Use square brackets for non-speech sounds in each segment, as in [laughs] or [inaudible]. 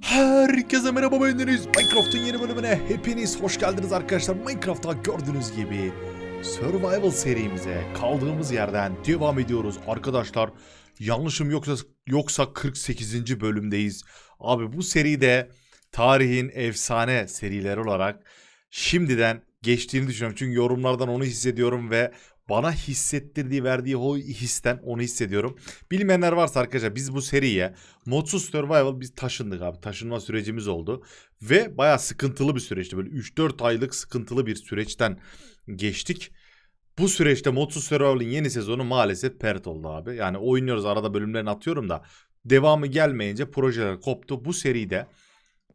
Herkese merhaba bendeniz. Minecraft'ın yeni bölümüne hepiniz hoş geldiniz arkadaşlar. Minecraft'ta gördüğünüz gibi Survival serimize kaldığımız yerden devam ediyoruz arkadaşlar. Yanlışım yoksa yoksa 48. bölümdeyiz. Abi bu seride tarihin efsane serileri olarak şimdiden geçtiğini düşünüyorum. Çünkü yorumlardan onu hissediyorum ve bana hissettirdiği verdiği o histen onu hissediyorum. Bilmeyenler varsa arkadaşlar biz bu seriye Modsuz Survival biz taşındık abi. Taşınma sürecimiz oldu. Ve bayağı sıkıntılı bir süreçti. Böyle 3-4 aylık sıkıntılı bir süreçten geçtik. Bu süreçte Modsuz Survival'ın yeni sezonu maalesef pert oldu abi. Yani oynuyoruz arada bölümlerini atıyorum da devamı gelmeyince projeler koptu. Bu seride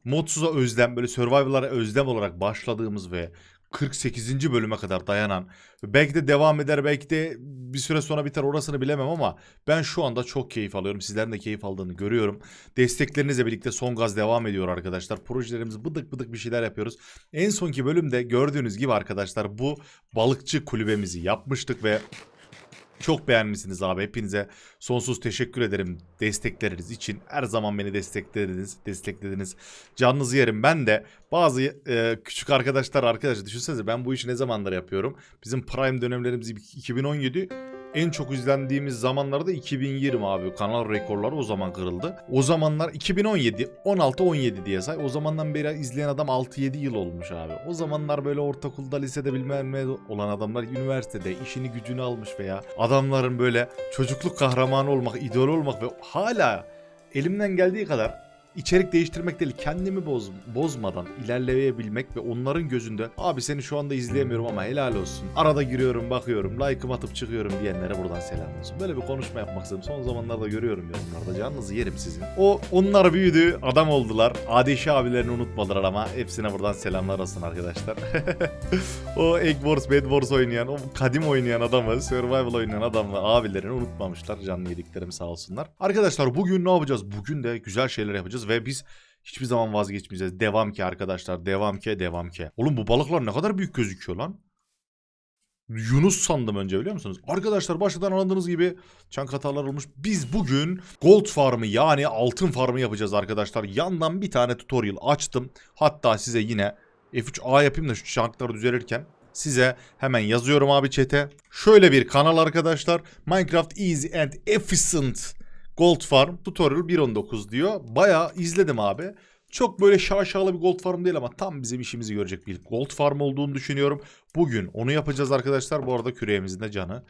Modsuz'a özlem böyle Survival'lara özlem olarak başladığımız ve 48. bölüme kadar dayanan belki de devam eder belki de bir süre sonra biter orasını bilemem ama ben şu anda çok keyif alıyorum. Sizlerin de keyif aldığını görüyorum. Desteklerinizle birlikte son gaz devam ediyor arkadaşlar. Projelerimiz bıdık bıdık bir şeyler yapıyoruz. En sonki bölümde gördüğünüz gibi arkadaşlar bu balıkçı kulübemizi yapmıştık ve çok beğenmişsiniz abi. Hepinize sonsuz teşekkür ederim destekleriniz için. Her zaman beni desteklediniz, desteklediniz. Canınızı yerim. Ben de bazı e, küçük arkadaşlar arkadaşlar düşünsenize ben bu işi ne zamanlar yapıyorum. Bizim prime dönemlerimiz 2017 en çok izlendiğimiz zamanlarda 2020 abi. Kanal rekorları o zaman kırıldı. O zamanlar 2017, 16-17 diye say. O zamandan beri izleyen adam 6-7 yıl olmuş abi. O zamanlar böyle ortaokulda, lisede bilmem ne olan adamlar üniversitede işini gücünü almış veya adamların böyle çocukluk kahramanı olmak, idol olmak ve hala elimden geldiği kadar içerik değiştirmek değil kendimi boz, bozmadan ilerleyebilmek ve onların gözünde abi seni şu anda izleyemiyorum ama helal olsun. Arada giriyorum bakıyorum like'ımı atıp çıkıyorum diyenlere buradan selam olsun. Böyle bir konuşma yapmak istedim. Son zamanlarda görüyorum yorumlarda canınızı yerim sizin. O onlar büyüdü adam oldular. Adeşi abilerini unutmadılar ama hepsine buradan selamlar olsun arkadaşlar. [laughs] o Egg Wars, Bed Wars oynayan, o kadim oynayan adamı, Survival oynayan adamı abilerini unutmamışlar. Canlı yediklerim sağ olsunlar. Arkadaşlar bugün ne yapacağız? Bugün de güzel şeyler yapacağız ve biz hiçbir zaman vazgeçmeyeceğiz. Devam ki arkadaşlar. Devam ki, devam ki. Oğlum bu balıklar ne kadar büyük gözüküyor lan. Yunus sandım önce biliyor musunuz? Arkadaşlar başladan anladığınız gibi çank hatalar olmuş. Biz bugün gold farmı yani altın farmı yapacağız arkadaşlar. Yandan bir tane tutorial açtım. Hatta size yine F3A yapayım da şu çankları düzelirken size hemen yazıyorum abi chat'e. Şöyle bir kanal arkadaşlar. Minecraft Easy and Efficient Gold Farm Tutorial 1.19 diyor. Bayağı izledim abi. Çok böyle şaşalı bir gold farm değil ama tam bizim işimizi görecek bir gold farm olduğunu düşünüyorum. Bugün onu yapacağız arkadaşlar. Bu arada küreğimizin de canı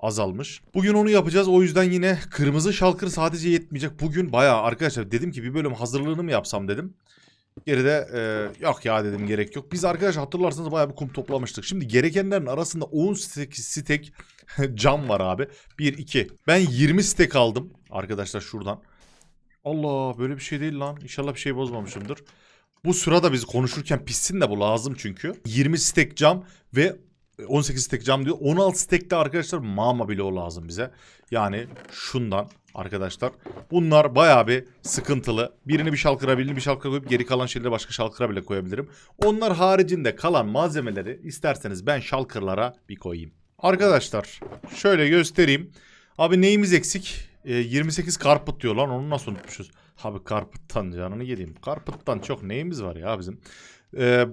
azalmış. Bugün onu yapacağız. O yüzden yine kırmızı şalkır sadece yetmeyecek. Bugün bayağı arkadaşlar dedim ki bir bölüm hazırlığını mı yapsam dedim. Geride e, yok ya dedim gerek yok. Biz arkadaşlar hatırlarsanız bayağı bir kum toplamıştık. Şimdi gerekenlerin arasında 18 stek [laughs] cam var abi. 1 2. Ben 20 stek aldım arkadaşlar şuradan. Allah böyle bir şey değil lan. İnşallah bir şey bozmamışımdır. Bu sırada biz konuşurken pissin de bu lazım çünkü. 20 stek cam ve 18 stek cam diyor. 16 stek de arkadaşlar mama bloğu lazım bize. Yani şundan arkadaşlar. Bunlar bayağı bir sıkıntılı. Birini bir şalkıra birini bir şalkıra koyup geri kalan şeyleri başka şalkıra bile koyabilirim. Onlar haricinde kalan malzemeleri isterseniz ben şalkırlara bir koyayım. Arkadaşlar şöyle göstereyim. Abi neyimiz eksik? E, 28 karput diyor lan onu nasıl unutmuşuz? Abi karputtan canını yediğim. Karputtan çok neyimiz var ya bizim. E,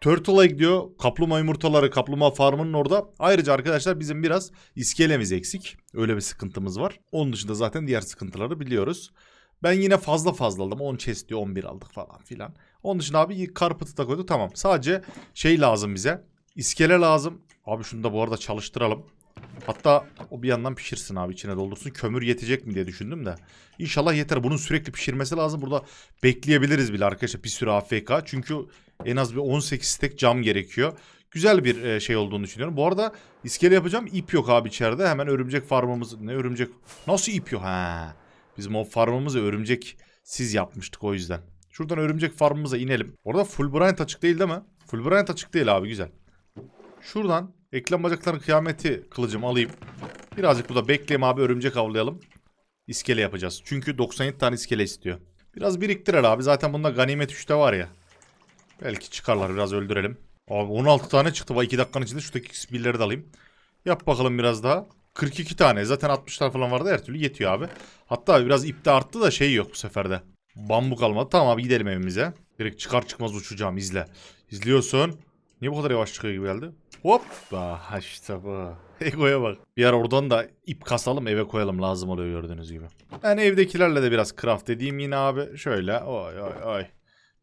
Turtle Egg diyor. Kaplumbağa yumurtaları kaplumbağa farmının orada. Ayrıca arkadaşlar bizim biraz iskelemiz eksik. Öyle bir sıkıntımız var. Onun dışında zaten diğer sıkıntıları biliyoruz. Ben yine fazla fazla aldım. 10 chest diyor 11 aldık falan filan. Onun dışında abi karputu da koyduk tamam. Sadece şey lazım bize. İskele lazım. Abi şunu da bu arada çalıştıralım. Hatta o bir yandan pişirsin abi içine doldursun. Kömür yetecek mi diye düşündüm de. İnşallah yeter. Bunun sürekli pişirmesi lazım. Burada bekleyebiliriz bile arkadaşlar bir süre AFK. Çünkü en az bir 18 stek cam gerekiyor. Güzel bir e, şey olduğunu düşünüyorum. Bu arada iskele yapacağım. İp yok abi içeride. Hemen örümcek farmımız. Ne örümcek? Nasıl ip yok? Ha. Bizim o farmımızı örümcek siz yapmıştık o yüzden. Şuradan örümcek farmımıza inelim. Orada Fulbright açık değil değil mi? Fulbright açık değil abi güzel. Şuradan eklem bacakların kıyameti kılıcımı alayım. Birazcık burada bekleyeyim abi örümcek avlayalım. İskele yapacağız. Çünkü 97 tane iskele istiyor. Biraz biriktirer abi. Zaten bunda ganimet 3'te var ya. Belki çıkarlar biraz öldürelim. Abi 16 tane çıktı. Bak 2 dakikanın içinde şuradaki XP'leri de alayım. Yap bakalım biraz daha. 42 tane. Zaten 60'lar falan vardı her türlü yetiyor abi. Hatta biraz ip de arttı da şey yok bu seferde. Bambu kalmadı. Tamam abi gidelim evimize. Direkt çıkar çıkmaz uçacağım izle. İzliyorsun. Niye bu kadar yavaş çıkıyor gibi geldi? Hop. Ah işte bu. [laughs] Egoya bak. Bir ara oradan da ip kasalım eve koyalım lazım oluyor gördüğünüz gibi. Ben evdekilerle de biraz craft edeyim yine abi. Şöyle oy oy oy.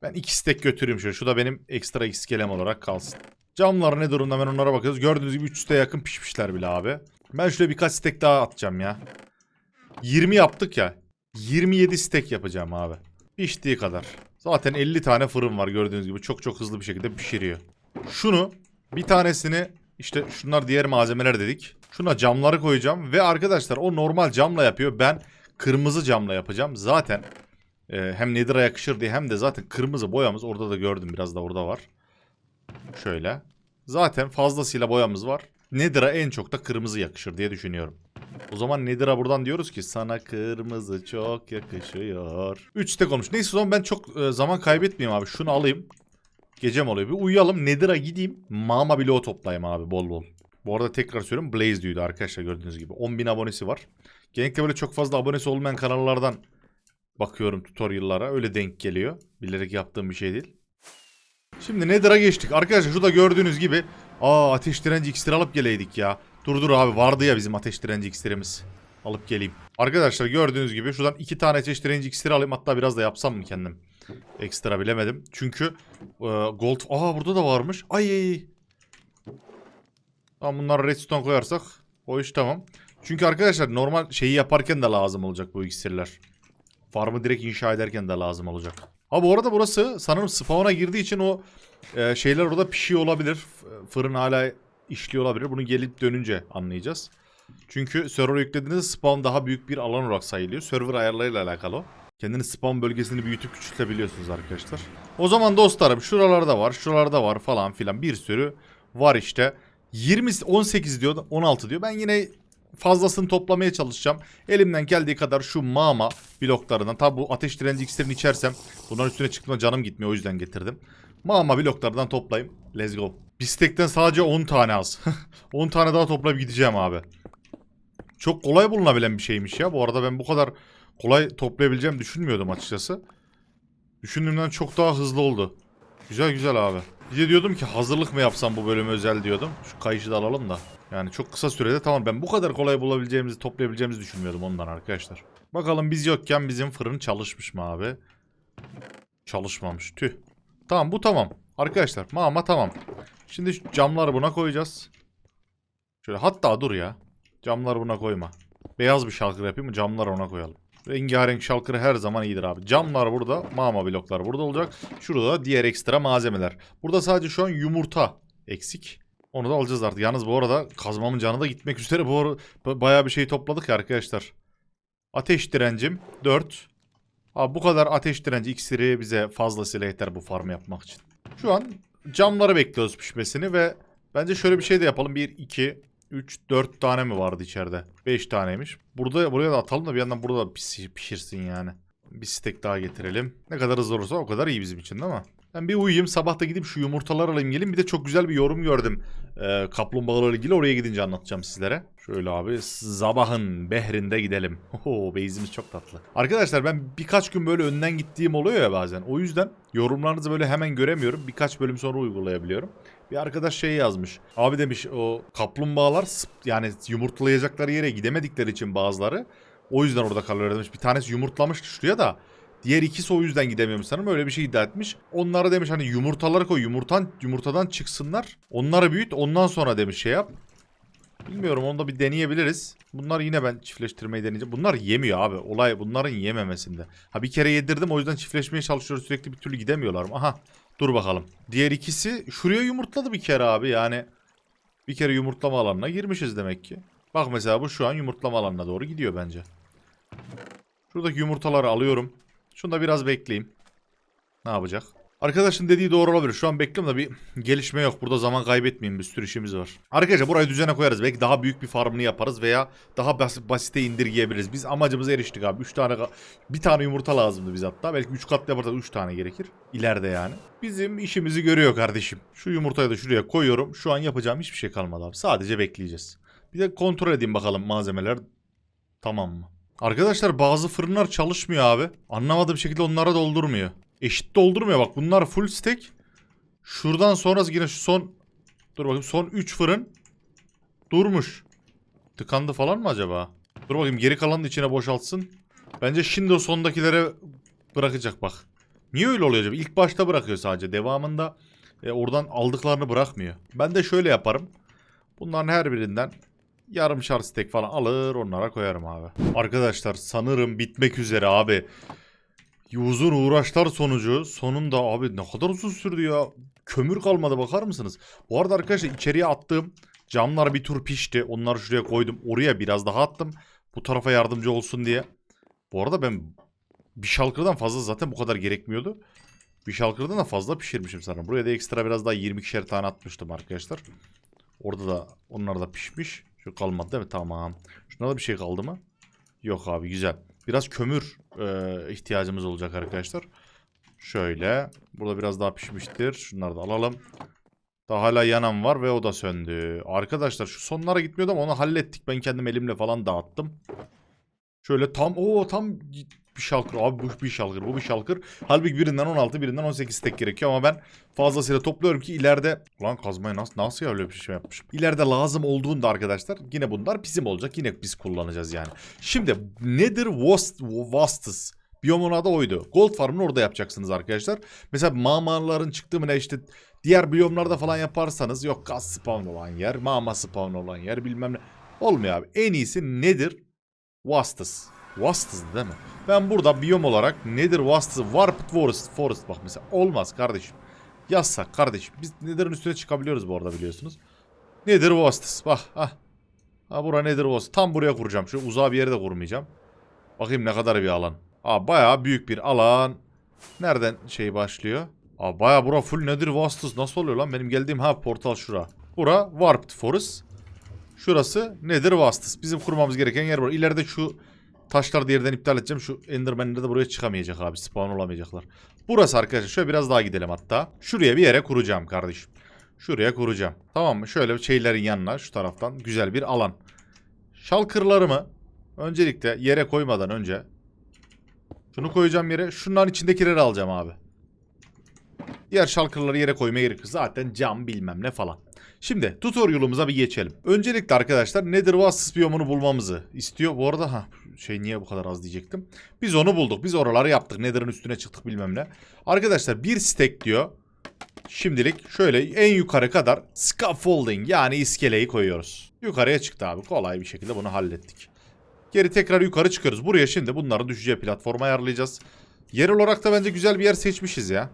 Ben iki stek götüreyim şöyle. Şu da benim ekstra iskelem olarak kalsın. Camlar ne durumda ben onlara bakıyoruz. Gördüğünüz gibi 3 stek yakın pişmişler bile abi. Ben şöyle birkaç stek daha atacağım ya. 20 yaptık ya. 27 stek yapacağım abi. Piştiği kadar. Zaten 50 tane fırın var gördüğünüz gibi. Çok çok hızlı bir şekilde pişiriyor. Şunu bir tanesini işte şunlar diğer malzemeler dedik. Şuna camları koyacağım ve arkadaşlar o normal camla yapıyor. Ben kırmızı camla yapacağım. Zaten e, hem Nether'a yakışır diye hem de zaten kırmızı boyamız orada da gördüm biraz da orada var. Şöyle. Zaten fazlasıyla boyamız var. Nether'a en çok da kırmızı yakışır diye düşünüyorum. O zaman Nether'a buradan diyoruz ki sana kırmızı çok yakışıyor. 3 tek olmuş. Neyse o zaman ben çok e, zaman kaybetmeyeyim abi. Şunu alayım. Gecem oluyor. Bir uyuyalım. Nether'a gideyim. Mama bloğu toplayayım abi bol bol. Bu arada tekrar söylüyorum. Blaze diyordu arkadaşlar gördüğünüz gibi. 10.000 abonesi var. Genellikle böyle çok fazla abonesi olmayan kanallardan bakıyorum tutorial'lara. Öyle denk geliyor. Bilerek yaptığım bir şey değil. Şimdi Nether'a geçtik. Arkadaşlar şurada gördüğünüz gibi aa ateş direnci iksiri alıp geleydik ya. Dur dur abi vardı ya bizim ateş direnci iksirimiz. Alıp geleyim. Arkadaşlar gördüğünüz gibi şuradan iki tane ateş direnci iksiri alayım. Hatta biraz da yapsam mı kendim? Ekstra bilemedim. Çünkü e, gold... Aa burada da varmış. Ay. Tamam bunları redstone koyarsak o iş tamam. Çünkü arkadaşlar normal şeyi yaparken de lazım olacak bu iksirler. Farmı direkt inşa ederken de lazım olacak. Ha bu arada burası sanırım spawn'a girdiği için o e, şeyler orada pişiyor olabilir. Fırın hala işliyor olabilir. Bunu gelip dönünce anlayacağız. Çünkü server yüklediğinizde spawn daha büyük bir alan olarak sayılıyor. Server ayarlarıyla alakalı o. Kendini spawn bölgesini büyütüp küçültebiliyorsunuz arkadaşlar. O zaman dostlarım şuralarda var, şuralarda var falan filan bir sürü var işte. 20 18 diyor, 16 diyor. Ben yine fazlasını toplamaya çalışacağım. Elimden geldiği kadar şu mama bloklarından. Tabi bu ateş direnci iksirini içersem bunların üstüne çıktığımda canım gitmiyor o yüzden getirdim. Mama bloklardan toplayayım. Let's go. Bistekten sadece 10 tane az. [laughs] 10 tane daha toplayıp gideceğim abi. Çok kolay bulunabilen bir şeymiş ya. Bu arada ben bu kadar kolay toplayabileceğimi düşünmüyordum açıkçası. Düşündüğümden çok daha hızlı oldu. Güzel güzel abi. Bir de diyordum ki hazırlık mı yapsam bu bölümü özel diyordum. Şu kayışı da alalım da. Yani çok kısa sürede tamam ben bu kadar kolay bulabileceğimizi toplayabileceğimizi düşünmüyordum ondan arkadaşlar. Bakalım biz yokken bizim fırın çalışmış mı abi? Çalışmamış tüh. Tamam bu tamam. Arkadaşlar mama tamam. Şimdi şu camları buna koyacağız. Şöyle hatta dur ya. Camları buna koyma. Beyaz bir şalkır yapayım mı? Camları ona koyalım. Rengarenk şalkırı her zaman iyidir abi. Camlar burada, mama bloklar burada olacak. Şurada da diğer ekstra malzemeler. Burada sadece şu an yumurta eksik. Onu da alacağız artık. Yalnız bu arada kazmamın canı da gitmek [laughs] üzere. Bu arada ba- bayağı bir şey topladık ya arkadaşlar. Ateş direncim 4. Abi bu kadar ateş direnci iksiri bize fazlasıyla yeter bu farmı yapmak için. Şu an camları bekliyoruz pişmesini ve bence şöyle bir şey de yapalım. 1, 2, 3, 4 tane mi vardı içeride? 5 taneymiş. Burada buraya da atalım da bir yandan burada da pişirsin yani. Bir stek daha getirelim. Ne kadar hızlı olursa o kadar iyi bizim için değil mi? Ben bir uyuyayım sabah da gidip şu yumurtalar alayım gelin. Bir de çok güzel bir yorum gördüm. Ee, kaplumbağalarla ilgili oraya gidince anlatacağım sizlere. Şöyle abi sabahın behrinde gidelim. Oho base'imiz çok tatlı. Arkadaşlar ben birkaç gün böyle önden gittiğim oluyor ya bazen. O yüzden yorumlarınızı böyle hemen göremiyorum. Birkaç bölüm sonra uygulayabiliyorum. Bir arkadaş şey yazmış. Abi demiş o kaplumbağalar yani yumurtlayacakları yere gidemedikleri için bazıları. O yüzden orada kalıyorlar demiş. Bir tanesi yumurtlamış şuraya da. Diğer ikisi o yüzden gidemiyormuş sanırım. Öyle bir şey iddia etmiş. Onlara demiş hani yumurtaları koy. Yumurtan, yumurtadan çıksınlar. Onları büyüt. Ondan sonra demiş şey yap. Bilmiyorum onu da bir deneyebiliriz. Bunlar yine ben çiftleştirmeyi deneyeceğim. Bunlar yemiyor abi. Olay bunların yememesinde. Ha bir kere yedirdim o yüzden çiftleşmeye çalışıyoruz. Sürekli bir türlü gidemiyorlar mı? Aha dur bakalım. Diğer ikisi şuraya yumurtladı bir kere abi. Yani bir kere yumurtlama alanına girmişiz demek ki. Bak mesela bu şu an yumurtlama alanına doğru gidiyor bence. Şuradaki yumurtaları alıyorum. Şunu da biraz bekleyeyim. Ne yapacak? Arkadaşın dediği doğru olabilir. Şu an bekliyorum da bir gelişme yok. Burada zaman kaybetmeyeyim. Bir sürü işimiz var. Arkadaşlar burayı düzene koyarız. Belki daha büyük bir farmını yaparız veya daha bas basite indirgeyebiliriz. Biz amacımıza eriştik abi. 3 tane bir tane yumurta lazımdı biz hatta. Belki 3 kat yaparsak 3 tane gerekir. İleride yani. Bizim işimizi görüyor kardeşim. Şu yumurtayı da şuraya koyuyorum. Şu an yapacağım hiçbir şey kalmadı abi. Sadece bekleyeceğiz. Bir de kontrol edeyim bakalım malzemeler tamam mı? Arkadaşlar bazı fırınlar çalışmıyor abi. Anlamadığım şekilde onlara doldurmuyor. Eşit doldurmuyor bak bunlar full stack. Şuradan sonrası yine şu son dur bakayım son 3 fırın durmuş. Tıkandı falan mı acaba? Dur bakayım geri kalanı da içine boşaltsın. Bence şimdi o sondakilere bırakacak bak. Niye öyle oluyor acaba? İlk başta bırakıyor sadece. Devamında e, oradan aldıklarını bırakmıyor. Ben de şöyle yaparım. Bunların her birinden yarım şar steak falan alır onlara koyarım abi. Arkadaşlar sanırım bitmek üzere abi. Uzun uğraşlar sonucu sonunda abi ne kadar uzun sürdü ya. Kömür kalmadı bakar mısınız? Bu arada arkadaşlar içeriye attığım camlar bir tur pişti. Onları şuraya koydum. Oraya biraz daha attım. Bu tarafa yardımcı olsun diye. Bu arada ben bir şalkırdan fazla zaten bu kadar gerekmiyordu. Bir şalkırdan da fazla pişirmişim sanırım. Buraya da ekstra biraz daha 22'şer tane atmıştım arkadaşlar. Orada da onlar da pişmiş. Şu kalmadı değil mi? Tamam. Şuna da bir şey kaldı mı? Yok abi güzel. Biraz kömür e, ihtiyacımız olacak arkadaşlar. Şöyle. Burada biraz daha pişmiştir. Şunları da alalım. Daha hala yanan var ve o da söndü. Arkadaşlar şu sonlara gitmiyordu ama onu hallettik. Ben kendim elimle falan dağıttım. Şöyle tam o tam bir şalkır. Abi bu bir şalkır bu bir şalkır. Halbuki birinden 16 birinden 18 tek gerekiyor ama ben fazlasıyla topluyorum ki ileride... Lan kazmayı nasıl, nasıl ya öyle bir şey yapmışım. İleride lazım olduğunda arkadaşlar yine bunlar bizim olacak. Yine biz kullanacağız yani. Şimdi nedir Vast, Vastus? Biyomun adı oydu. Gold Farm'ını orada yapacaksınız arkadaşlar. Mesela mağmaların çıktığı ne işte diğer biyomlarda falan yaparsanız yok gaz spawn olan yer, mağma spawn olan yer bilmem ne. Olmuyor abi. En iyisi nedir? Vastus. Vastus değil mi? Ben burada biyom olarak nedir Vastus? Warped Forest. Forest bak mesela. Olmaz kardeşim. Yazsak kardeşim. Biz Nether'ın üstüne çıkabiliyoruz bu arada biliyorsunuz. Nedir Vastus? Bak ah. Ha bura nedir Vastus? Tam buraya kuracağım. Şu uzağa bir yere de kurmayacağım. Bakayım ne kadar bir alan. Aa bayağı büyük bir alan. Nereden şey başlıyor? Aa bayağı bura full nedir Vastus? Nasıl oluyor lan? Benim geldiğim ha portal şura. Bura Warped Forest. Şurası nedir Vastus? Bizim kurmamız gereken yer var. İleride şu taşları diğerden iptal edeceğim. Şu Enderman'ler de buraya çıkamayacak abi. Spawn olamayacaklar. Burası arkadaşlar. Şöyle biraz daha gidelim hatta. Şuraya bir yere kuracağım kardeşim. Şuraya kuracağım. Tamam mı? Şöyle şeylerin yanına şu taraftan güzel bir alan. Şalkırlarımı öncelikle yere koymadan önce şunu koyacağım yere. Şunların içindekileri alacağım abi. Diğer şalkırları yere koymaya gerek yok. Zaten cam bilmem ne falan. Şimdi tutorial'ımıza bir geçelim. Öncelikle arkadaşlar Nether Vastus biyomunu bulmamızı istiyor. Bu arada ha şey niye bu kadar az diyecektim. Biz onu bulduk. Biz oraları yaptık. Nether'ın üstüne çıktık bilmem ne. Arkadaşlar bir stack diyor. Şimdilik şöyle en yukarı kadar scaffolding yani iskeleyi koyuyoruz. Yukarıya çıktı abi. Kolay bir şekilde bunu hallettik. Geri tekrar yukarı çıkıyoruz. Buraya şimdi bunların düşeceği platforma ayarlayacağız. Yer olarak da bence güzel bir yer seçmişiz ya.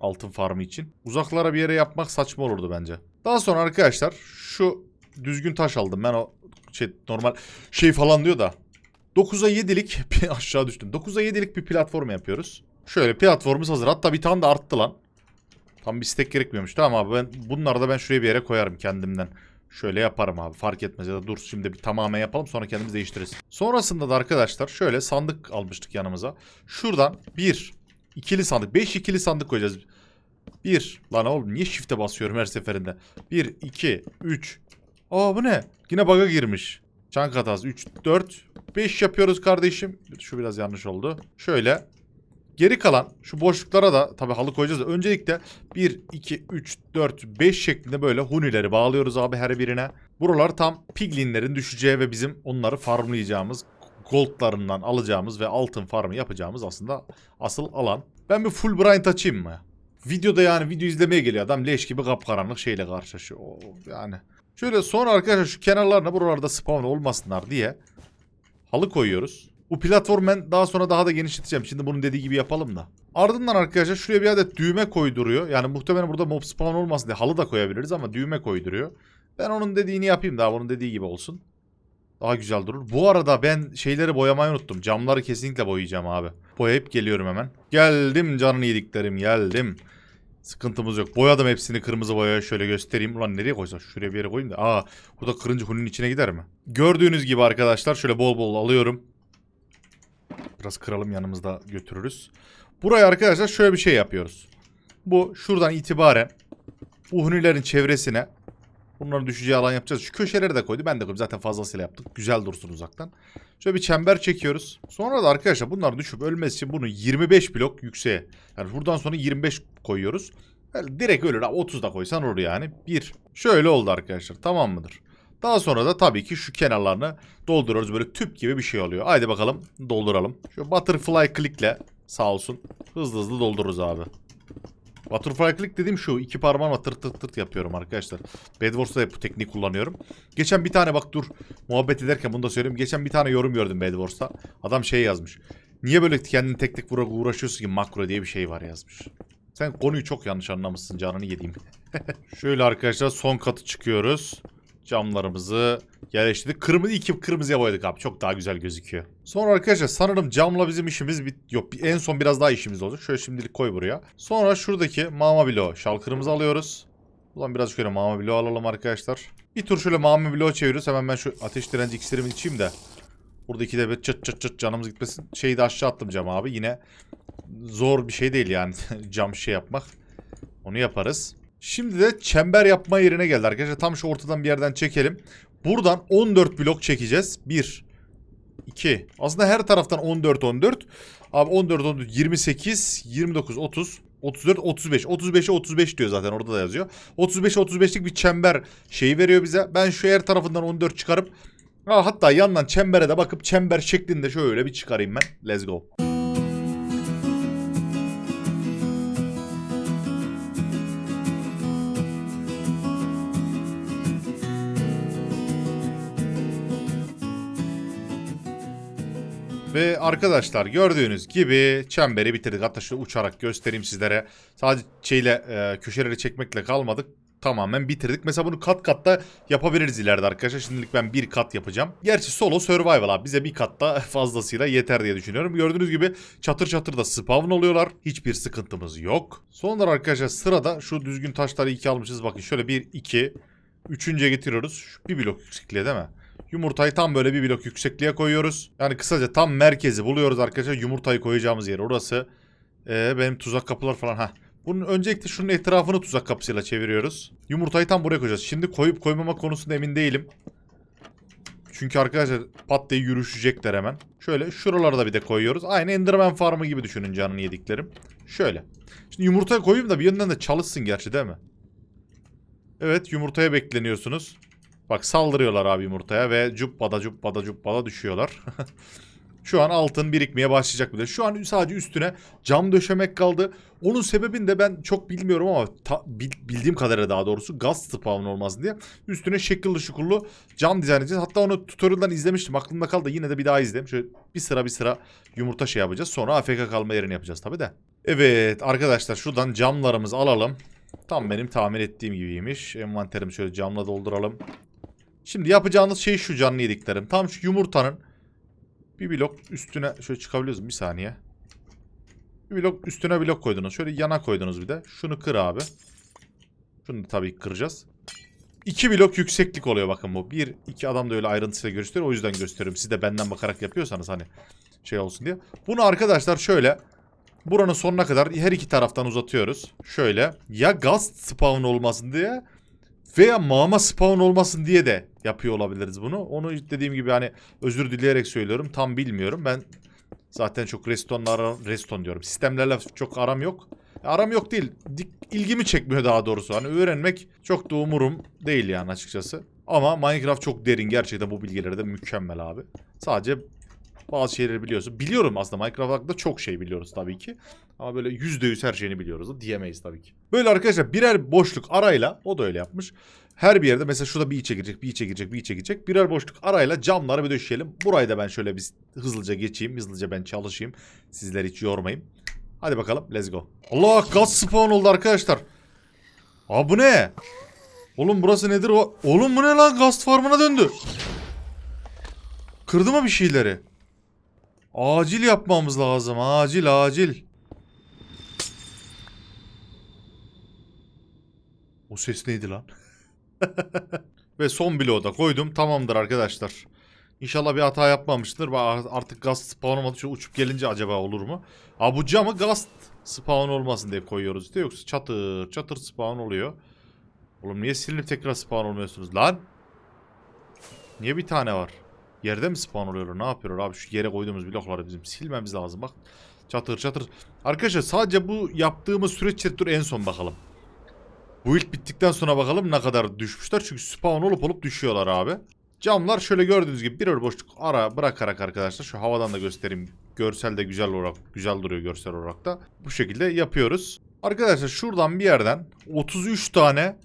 Altın farmı için. Uzaklara bir yere yapmak saçma olurdu bence. Daha sonra arkadaşlar şu düzgün taş aldım. Ben o şey normal şey falan diyor da 9'a 7'lik [laughs] bir aşağı düştüm. 9'a 7'lik bir platform yapıyoruz. Şöyle platformumuz hazır. Hatta bir tane de arttı lan. Tam bir stack gerekmiyormuş. Tamam abi ben bunları da ben şuraya bir yere koyarım kendimden. Şöyle yaparım abi fark etmez ya da dur şimdi bir tamamen yapalım sonra kendimiz değiştiririz. Sonrasında da arkadaşlar şöyle sandık almıştık yanımıza. Şuradan bir ikili sandık 5 ikili sandık koyacağız. 1 lan oğlum niye shift'e basıyorum her seferinde. 1 2 3 Aa bu ne? Yine bug'a girmiş. Çank hatası 3 4 5 yapıyoruz kardeşim. Şu biraz yanlış oldu. Şöyle Geri kalan şu boşluklara da tabi halı koyacağız öncelikle 1, 2, 3, 4, 5 şeklinde böyle hunileri bağlıyoruz abi her birine. Buralar tam piglinlerin düşeceği ve bizim onları farmlayacağımız goldlarından alacağımız ve altın farmı yapacağımız aslında asıl alan. Ben bir full grind açayım mı? Videoda yani video izlemeye geliyor adam leş gibi kapkaranlık şeyle karşılaşıyor. Oo, yani. Şöyle sonra arkadaşlar şu kenarlarına buralarda spawn olmasınlar diye halı koyuyoruz. Bu platform ben daha sonra daha da genişleteceğim. Şimdi bunun dediği gibi yapalım da. Ardından arkadaşlar şuraya bir adet düğme koyduruyor. Yani muhtemelen burada mob spawn olmasın diye halı da koyabiliriz ama düğme koyduruyor. Ben onun dediğini yapayım daha bunun dediği gibi olsun. Daha güzel durur. Bu arada ben şeyleri boyamayı unuttum. Camları kesinlikle boyayacağım abi. Boyayıp geliyorum hemen. Geldim canını yediklerim geldim. Sıkıntımız yok. Boyadım hepsini kırmızı boyaya şöyle göstereyim. Ulan nereye koysam şuraya bir yere koyayım da. Aa burada kırıncı hunun içine gider mi? Gördüğünüz gibi arkadaşlar şöyle bol bol alıyorum. Biraz kıralım yanımızda götürürüz. Buraya arkadaşlar şöyle bir şey yapıyoruz. Bu şuradan itibaren bu hunilerin çevresine Bunların düşeceği alan yapacağız. Şu köşeleri de koydu. Ben de koydum. Zaten fazlasıyla yaptık. Güzel dursun uzaktan. Şöyle bir çember çekiyoruz. Sonra da arkadaşlar bunlar düşüp ölmesi için bunu 25 blok yükseğe. Yani buradan sonra 25 koyuyoruz. Yani direkt öyle 30 da koysan olur yani. Bir. Şöyle oldu arkadaşlar. Tamam mıdır? Daha sonra da tabii ki şu kenarlarını dolduruyoruz. Böyle tüp gibi bir şey oluyor. Haydi bakalım dolduralım. Şu butterfly click'le sağ olsun hızlı hızlı doldururuz abi. Butterfly click dediğim şu. iki parmağımla tırt tırt tırt yapıyorum arkadaşlar. Bedwars'ta hep bu tekniği kullanıyorum. Geçen bir tane bak dur muhabbet ederken bunu da söyleyeyim. Geçen bir tane yorum gördüm Bedwars'ta. Adam şey yazmış. Niye böyle kendini tek tek uğraşıyorsun ki makro diye bir şey var yazmış. Sen konuyu çok yanlış anlamışsın canını yediğim. [laughs] Şöyle arkadaşlar son katı çıkıyoruz. Camlarımızı yerleştirdik. Kırmızı iki kırmızıya boyadık abi. Çok daha güzel gözüküyor. Sonra arkadaşlar sanırım camla bizim işimiz bit yok. En son biraz daha işimiz olacak. Şöyle şimdilik koy buraya. Sonra şuradaki mama bloğu şalkırımızı alıyoruz. Ulan biraz şöyle mama bloğu alalım arkadaşlar. Bir tur şöyle mama bloğu çeviriyoruz. Hemen ben şu ateş direnci iksirimi içeyim de. Burada ikide bir çıt çıt çıt canımız gitmesin. Şeyi de aşağı attım cam abi. Yine zor bir şey değil yani [laughs] cam şey yapmak. Onu yaparız. Şimdi de çember yapma yerine geldi arkadaşlar. Tam şu ortadan bir yerden çekelim. Buradan 14 blok çekeceğiz. 1 2 Aslında her taraftan 14 14. Abi 14 14 28 29 30 34 35 35'e 35 diyor zaten orada da yazıyor. 35'e 35'lik bir çember şeyi veriyor bize. Ben şu her tarafından 14 çıkarıp ha, hatta yandan çembere de bakıp çember şeklinde şöyle bir çıkarayım ben. Let's go. Ve arkadaşlar gördüğünüz gibi çemberi bitirdik. Hatta şöyle uçarak göstereyim sizlere. Sadece şeyle e, köşeleri çekmekle kalmadık. Tamamen bitirdik. Mesela bunu kat katta yapabiliriz ileride arkadaşlar. Şimdilik ben bir kat yapacağım. Gerçi solo survival abi. Bize bir katta [laughs] fazlasıyla yeter diye düşünüyorum. Gördüğünüz gibi çatır çatır da spawn oluyorlar. Hiçbir sıkıntımız yok. Sonra arkadaşlar sırada şu düzgün taşları iki almışız. Bakın şöyle bir, iki, üçüncüye getiriyoruz. Şu bir blok yüksekliğe değil mi? Yumurtayı tam böyle bir blok yüksekliğe koyuyoruz. Yani kısaca tam merkezi buluyoruz arkadaşlar. Yumurtayı koyacağımız yer orası. Ee, benim tuzak kapılar falan. ha. Bunun öncelikle şunun etrafını tuzak kapısıyla çeviriyoruz. Yumurtayı tam buraya koyacağız. Şimdi koyup koymama konusunda emin değilim. Çünkü arkadaşlar pat diye yürüşecekler hemen. Şöyle şuralara da bir de koyuyoruz. Aynı Enderman farmı gibi düşünün canını yediklerim. Şöyle. Şimdi yumurtaya koyayım da bir yandan da çalışsın gerçi değil mi? Evet yumurtaya bekleniyorsunuz. Bak saldırıyorlar abi yumurtaya ve cuppada cuppada cuppada düşüyorlar. [laughs] Şu an altın birikmeye başlayacak bile. Şu an sadece üstüne cam döşemek kaldı. Onun sebebini de ben çok bilmiyorum ama ta- bil- bildiğim kadarıyla daha doğrusu gaz spawn olmasın diye üstüne şekilli şukullu cam dizayn edeceğiz. Hatta onu tutorial'dan izlemiştim. Aklımda kaldı. Yine de bir daha izledim. Şöyle bir sıra bir sıra yumurta şey yapacağız. Sonra AFK kalma yerini yapacağız tabi de. Evet arkadaşlar şuradan camlarımızı alalım. Tam benim tahmin ettiğim gibiymiş. Envanterimi şöyle camla dolduralım. Şimdi yapacağınız şey şu canlı yediklerim. Tam şu yumurtanın bir blok üstüne şöyle çıkabiliyoruz bir saniye. Bir blok üstüne blok koydunuz. Şöyle yana koydunuz bir de. Şunu kır abi. Şunu da tabii kıracağız. İki blok yükseklik oluyor bakın bu. Bir, iki adam da öyle ayrıntısıyla gösteriyor. O yüzden gösteriyorum. Siz de benden bakarak yapıyorsanız hani şey olsun diye. Bunu arkadaşlar şöyle buranın sonuna kadar her iki taraftan uzatıyoruz. Şöyle ya gaz spawn olmasın diye veya mama spawn olmasın diye de yapıyor olabiliriz bunu. Onu dediğim gibi hani özür dileyerek söylüyorum. Tam bilmiyorum. Ben zaten çok restonlar reston diyorum. Sistemlerle çok aram yok. Aram yok değil. İlgimi çekmiyor daha doğrusu. Hani öğrenmek çok da umurum değil yani açıkçası. Ama Minecraft çok derin. Gerçekten bu bilgileri de mükemmel abi. Sadece bazı şeyleri biliyorsun. Biliyorum aslında Minecraft hakkında çok şey biliyoruz tabii ki. Ama böyle %100 her şeyini biliyoruz da diyemeyiz tabii ki. Böyle arkadaşlar birer boşluk arayla o da öyle yapmış. Her bir yerde mesela şurada bir içe girecek, bir içe girecek, bir içe girecek. Birer boşluk arayla camları bir döşeyelim. Burayı da ben şöyle bir hızlıca geçeyim. Hızlıca ben çalışayım. Sizleri hiç yormayayım. Hadi bakalım let's go. Allah gaz spawn oldu arkadaşlar. Aa bu ne? Oğlum burası nedir o? Oğlum bu ne lan gaz farmına döndü. Kırdı mı bir şeyleri? Acil yapmamız lazım. Acil acil. O ses neydi lan? Ve son bloğu da koydum. Tamamdır arkadaşlar. İnşallah bir hata yapmamıştır. Artık gaz spawn olmadı. Şu uçup gelince acaba olur mu? Aa bu camı gaz spawn olmasın diye koyuyoruz diye. Yoksa çatır çatır spawn oluyor. Oğlum niye silinip tekrar spawn olmuyorsunuz lan? Niye bir tane var? Yerde mi spawn oluyorlar? Ne yapıyorlar abi? Şu yere koyduğumuz blokları bizim silmemiz lazım. Bak çatır çatır. Arkadaşlar sadece bu yaptığımız süreç içerisinde en son bakalım. Bu ilk bittikten sonra bakalım ne kadar düşmüşler. Çünkü spawn olup olup düşüyorlar abi. Camlar şöyle gördüğünüz gibi birer boşluk ara bırakarak arkadaşlar şu havadan da göstereyim. Görsel de güzel olarak güzel duruyor görsel olarak da. Bu şekilde yapıyoruz. Arkadaşlar şuradan bir yerden 33 tane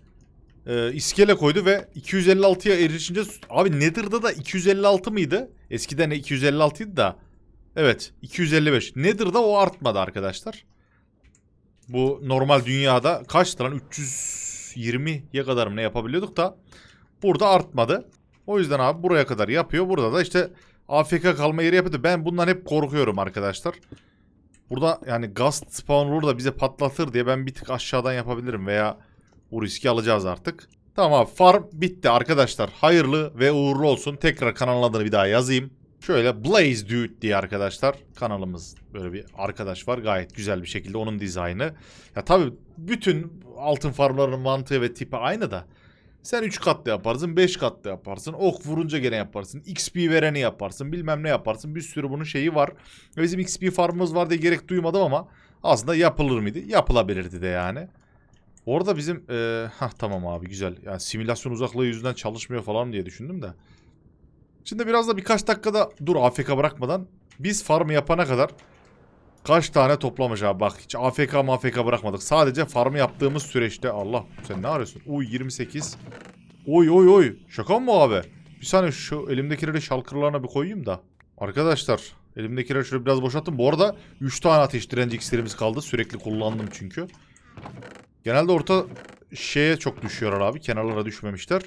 e, iskele koydu ve 256'ya erişince abi Nether'da da 256 mıydı? Eskiden 256 idi da. Evet 255. Nether'da o artmadı arkadaşlar. Bu normal dünyada kaçtı lan 320'ye kadar mı ne yapabiliyorduk da burada artmadı. O yüzden abi buraya kadar yapıyor. Burada da işte AFK kalma yeri yapıyordu. Ben bundan hep korkuyorum arkadaşlar. Burada yani gaz spawn olur da bize patlatır diye ben bir tık aşağıdan yapabilirim veya bu riski alacağız artık. Tamam abi farm bitti arkadaşlar. Hayırlı ve uğurlu olsun. Tekrar kanalın adını bir daha yazayım. Şöyle Blaze Dude diye arkadaşlar kanalımız böyle bir arkadaş var. Gayet güzel bir şekilde onun dizaynı. Ya tabii bütün altın farmlarının mantığı ve tipi aynı da. Sen 3 katlı yaparsın, 5 katlı yaparsın. Ok vurunca gene yaparsın. XP vereni yaparsın. Bilmem ne yaparsın. Bir sürü bunun şeyi var. Bizim XP farmımız var diye gerek duymadım ama aslında yapılır mıydı? Yapılabilirdi de yani. Orada bizim... E, hah tamam abi güzel. Yani simülasyon uzaklığı yüzünden çalışmıyor falan diye düşündüm de. Şimdi biraz da birkaç dakikada dur AFK bırakmadan biz farmı yapana kadar kaç tane toplamış bak hiç AFK mafk bırakmadık. Sadece farmı yaptığımız süreçte Allah sen ne arıyorsun? Uy 28. Oy oy oy. Şaka mı abi? Bir saniye şu elimdekileri şalkırlarına bir koyayım da. Arkadaşlar elimdekileri şöyle biraz boşalttım. Bu arada 3 tane ateş direnci iksirimiz kaldı. Sürekli kullandım çünkü. Genelde orta şeye çok düşüyorlar abi. Kenarlara düşmemişler.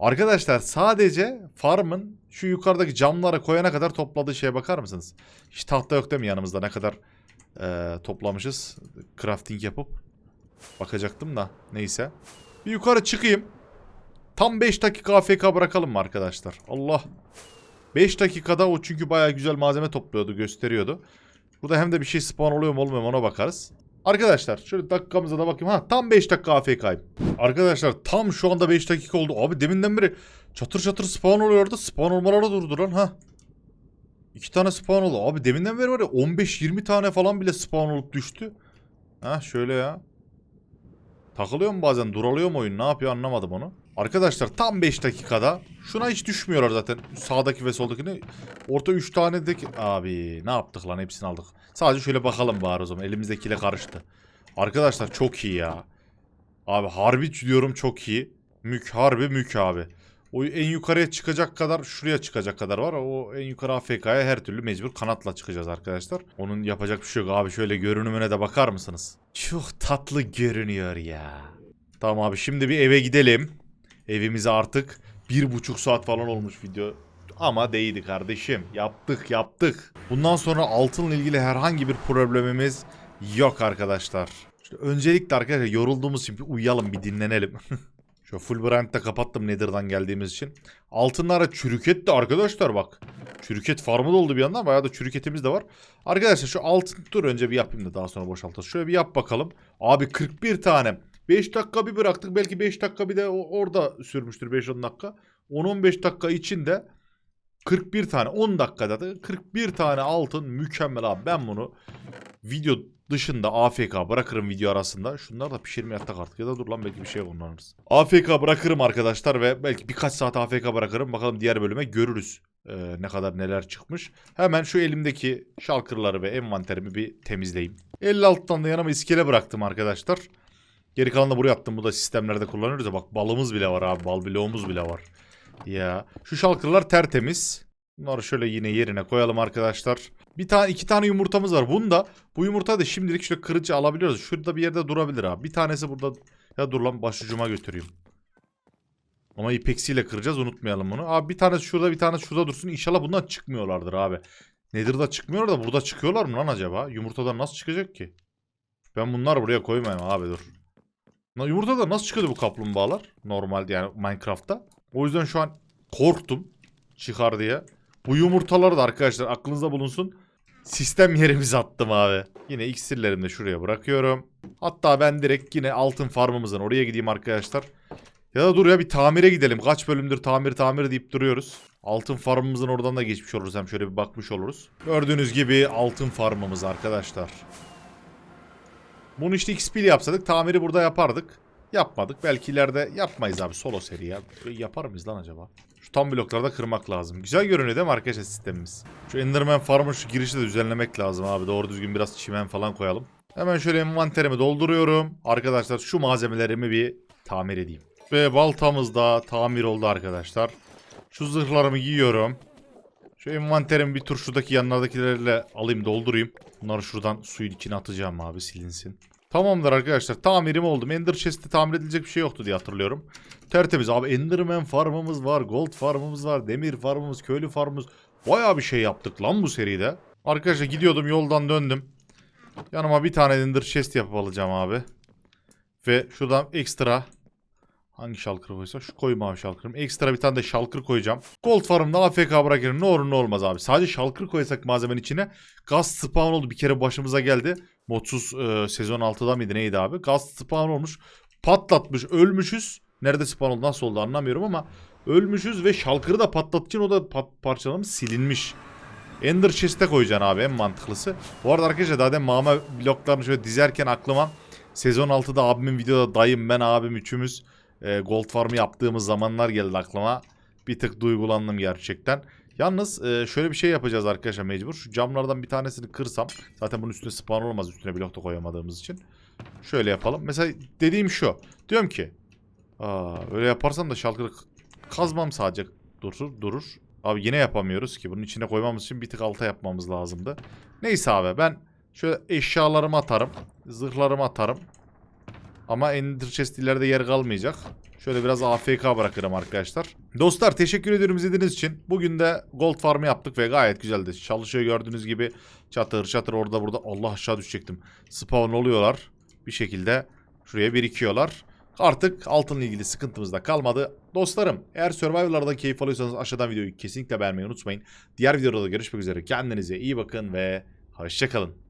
Arkadaşlar sadece farmın şu yukarıdaki camlara koyana kadar topladığı şeye bakar mısınız? Hiç tahta yok değil mi yanımızda ne kadar e, toplamışız crafting yapıp bakacaktım da neyse. Bir yukarı çıkayım. Tam 5 dakika AFK bırakalım mı arkadaşlar? Allah. 5 dakikada o çünkü baya güzel malzeme topluyordu gösteriyordu. Burada hem de bir şey spawn oluyor mu olmuyor mu ona bakarız. Arkadaşlar şöyle dakikamıza da bakayım. Ha tam 5 dakika AFK'yim. Arkadaşlar tam şu anda 5 dakika oldu. Abi deminden beri çatır çatır spawn oluyordu. Spawn olmaları durdu lan ha. İki tane spawn oldu. Abi deminden beri var ya 15-20 tane falan bile spawn olup düştü. Ha şöyle ya. Takılıyor mu bazen? Duralıyor mu oyun? Ne yapıyor anlamadım onu. Arkadaşlar tam 5 dakikada şuna hiç düşmüyorlar zaten. Sağdaki ve soldakini. Orta 3 tane de abi ne yaptık lan hepsini aldık. Sadece şöyle bakalım bari o zaman. Elimizdekiyle karıştı. Arkadaşlar çok iyi ya. Abi harbi diyorum çok iyi. Mük harbi mük abi. O en yukarıya çıkacak kadar şuraya çıkacak kadar var. O en yukarı AFK'ya her türlü mecbur kanatla çıkacağız arkadaşlar. Onun yapacak bir şey yok abi. Şöyle görünümüne de bakar mısınız? Çok tatlı görünüyor ya. Tamam abi şimdi bir eve gidelim. Evimize artık bir buçuk saat falan olmuş video. Ama değdi kardeşim. Yaptık yaptık. Bundan sonra altınla ilgili herhangi bir problemimiz yok arkadaşlar. İşte öncelikle arkadaşlar yorulduğumuz için bir uyuyalım bir dinlenelim. [laughs] Şu full brand'de kapattım Nether'dan geldiğimiz için. Altınlara çürük et de arkadaşlar bak. Çürük et farmı da oldu bir yandan. Bayağı da çürük etimiz de var. Arkadaşlar şu altın dur önce bir yapayım da daha sonra boşaltalım. Şöyle bir yap bakalım. Abi 41 tane. 5 dakika bir bıraktık. Belki 5 dakika bir de orada sürmüştür 5-10 dakika. 10-15 dakika içinde 41 tane 10 dakikada da 41 tane altın mükemmel abi. Ben bunu video dışında AFK bırakırım video arasında. Şunlar da pişirme yatak artık ya da dur lan belki bir şey kullanırız. AFK bırakırım arkadaşlar ve belki birkaç saat AFK bırakırım. Bakalım diğer bölüme görürüz ee, ne kadar neler çıkmış. Hemen şu elimdeki şalkırları ve envanterimi bir temizleyeyim. 56'dan da yanıma iskele bıraktım arkadaşlar. Geri kalanı da buraya attım. Bu da sistemlerde kullanıyoruz ya. Bak balımız bile var abi. Bal bloğumuz bile var. Ya. Şu şalkırlar tertemiz. Bunları şöyle yine yerine koyalım arkadaşlar. Bir tane iki tane yumurtamız var. Bunda bu yumurta da şimdilik şöyle kırıcı alabiliyoruz. Şurada bir yerde durabilir abi. Bir tanesi burada ya dur lan başucuma götüreyim. Ama ipeksiyle kıracağız unutmayalım bunu. Abi bir tanesi şurada bir tanesi şurada dursun. İnşallah bundan çıkmıyorlardır abi. Nedir da çıkmıyorlar da burada çıkıyorlar mı lan acaba? Yumurtadan nasıl çıkacak ki? Ben bunları buraya koymayayım abi dur. Na- Yumurtada nasıl çıkıyordu bu kaplumbağalar? Normalde yani Minecraft'ta. O yüzden şu an korktum çıkar diye. Bu yumurtaları da arkadaşlar aklınızda bulunsun. sistem yerimizi attım abi. Yine iksirlerimi de şuraya bırakıyorum. Hatta ben direkt yine altın farmımızın oraya gideyim arkadaşlar. Ya da dur ya bir tamire gidelim. Kaç bölümdür tamir tamir deyip duruyoruz. Altın farmımızın oradan da geçmiş oluruz. Hem şöyle bir bakmış oluruz. Gördüğünüz gibi altın farmımız arkadaşlar. Bunu işte XP yapsadık tamiri burada yapardık. Yapmadık. Belki ileride yapmayız abi solo seri ya. Yapar mıyız lan acaba? Şu tam bloklarda kırmak lazım. Güzel görünüyor değil mi arkadaşlar sistemimiz? Şu Enderman Farm'ın şu girişi de düzenlemek lazım abi. Doğru düzgün biraz çimen falan koyalım. Hemen şöyle envanterimi dolduruyorum. Arkadaşlar şu malzemelerimi bir tamir edeyim. Ve baltamız da tamir oldu arkadaşlar. Şu zırhlarımı giyiyorum. Şu envanterimi bir tur şuradaki yanlardakilerle alayım doldurayım. Bunları şuradan suyun içine atacağım abi silinsin. Tamamdır arkadaşlar tamirim oldu. Ender Chest'te tamir edilecek bir şey yoktu diye hatırlıyorum. Tertemiz abi Enderman farmımız var, gold farmımız var, demir farmımız, köylü farmımız. Bayağı bir şey yaptık lan bu seride. Arkadaşlar gidiyordum yoldan döndüm. Yanıma bir tane Ender Chest yapıp alacağım abi. Ve şuradan ekstra Hangi şalkır koysa? Şu koyma abi şalkırım. Ekstra bir tane de şalkır koyacağım. Gold farmda AFK bırakırım. Ne olur ne olmaz abi. Sadece şalkır koysak malzemenin içine. Gaz spawn oldu. Bir kere başımıza geldi. Modsuz e, sezon 6'da mıydı neydi abi? Gaz spawn olmuş. Patlatmış. Ölmüşüz. Nerede spawn oldu nasıl oldu anlamıyorum ama. Ölmüşüz ve şalkırı da patlatınca o da pat parçalanmış silinmiş. Ender chest'e koyacaksın abi en mantıklısı. Bu arada arkadaşlar daha demin mama bloklarını şöyle dizerken aklıma sezon 6'da abimin videoda dayım ben abim üçümüz e, gold farmı yaptığımız zamanlar geldi aklıma. Bir tık duygulandım gerçekten. Yalnız e, şöyle bir şey yapacağız arkadaşlar mecbur. Şu camlardan bir tanesini kırsam. Zaten bunun üstüne spawn olmaz üstüne blok da koyamadığımız için. Şöyle yapalım. Mesela dediğim şu. Diyorum ki. Aa, öyle yaparsam da şalkırı kazmam sadece durur. durur. Abi yine yapamıyoruz ki. Bunun içine koymamız için bir tık alta yapmamız lazımdı. Neyse abi ben şöyle eşyalarımı atarım. Zırhlarımı atarım. Ama Ender Chest ileride yer kalmayacak. Şöyle biraz AFK bırakırım arkadaşlar. Dostlar teşekkür ediyorum izlediğiniz için. Bugün de gold farmı yaptık ve gayet güzeldi. Çalışıyor gördüğünüz gibi. Çatır çatır orada burada. Allah aşağı düşecektim. Spawn oluyorlar. Bir şekilde şuraya birikiyorlar. Artık altınla ilgili sıkıntımız da kalmadı. Dostlarım eğer Survivor'lardan keyif alıyorsanız aşağıdan videoyu kesinlikle beğenmeyi unutmayın. Diğer videoda görüşmek üzere. Kendinize iyi bakın ve hoşçakalın.